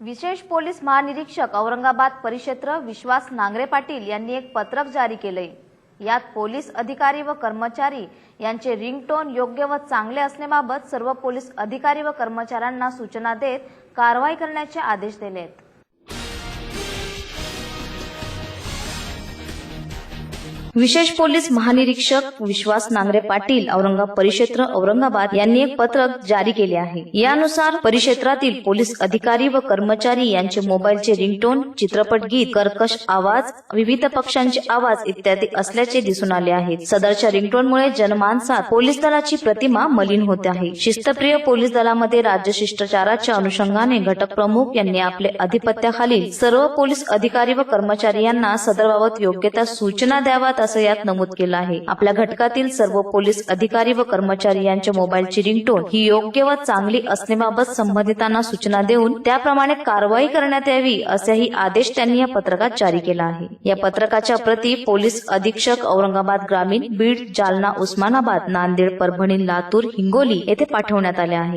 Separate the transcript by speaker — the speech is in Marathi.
Speaker 1: विशेष पोलीस महानिरीक्षक औरंगाबाद परिक्षेत्र विश्वास नांगरे पाटील यांनी एक पत्रक जारी केलंय यात पोलीस अधिकारी व कर्मचारी यांचे रिंगटोन योग्य व चांगले असण्याबाबत सर्व पोलीस अधिकारी व कर्मचाऱ्यांना सूचना देत कारवाई करण्याचे आदेश दिले विशेष पोलीस महानिरीक्षक विश्वास नांगरे पाटील औरंगाबाद परिक्षेत्र औरंगाबाद यांनी एक पत्रक जारी केले आहे. यानुसार परिक्षेत्रातील पोलीस अधिकारी व कर्मचारी यांचे मोबाईलचे रिंगटोन चित्रपट गीत कर्कश आवाज विविध पक्षांचे आवाज इत्यादी असल्याचे दिसून आले आहेत सदरच्या रिंगटोनमुळे जनमानसात पोलीस दलाची प्रतिमा मलिन होते आहे. शिस्तप्रिय पोलीस दलामध्ये राज्य शिष्टाचाराच्या अनुषंगाने घटक प्रमुख यांनी आपले अधिपत्याखालील सर्व पोलीस अधिकारी व कर्मचारी यांना सदरबाबत योग्य त्या सूचना द्याव्यात असं यात नमूद केलं आहे. आपल्या घटकातील सर्व पोलीस अधिकारी व कर्मचारी यांच्या मोबाईलची रिंगटोन ही योग्य व चांगली असण्याबाबत संबंधितांना सूचना देऊन त्याप्रमाणे कारवाई करण्यात यावी असेही आदेश त्यांनी या पत्रकात जारी केला आहे. या पत्रकाच्या प्रती पोलीस अधीक्षक औरंगाबाद ग्रामीण बीड जालना उस्मानाबाद नांदेड परभणी लातूर हिंगोली येथे पाठवण्यात आले आहे.